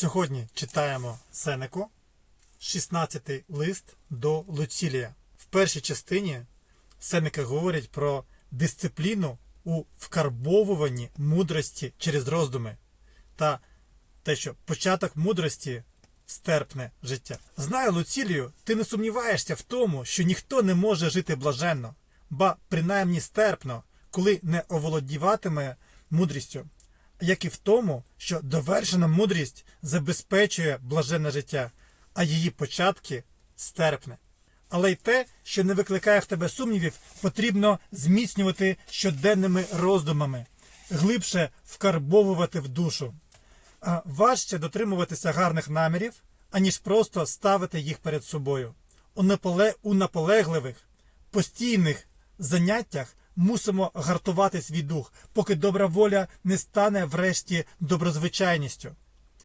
Сьогодні читаємо Сенеку, 16 лист до Луцілія. В першій частині Сенека говорить про дисципліну у вкарбовуванні мудрості через роздуми та те, що початок мудрості стерпне життя. Знаю, Луцілію, ти не сумніваєшся в тому, що ніхто не може жити блаженно, ба принаймні стерпно, коли не оволодіватиме мудрістю, як і в тому, що довершена мудрість забезпечує блаженне життя, а її початки стерпне. Але й те, що не викликає в тебе сумнівів, потрібно зміцнювати щоденними роздумами, глибше вкарбовувати в душу. А важче дотримуватися гарних намірів, аніж просто ставити їх перед собою. У, наполегливих, постійних заняттях мусимо гартувати свій дух, поки добра воля не стане врешті доброзвичайністю.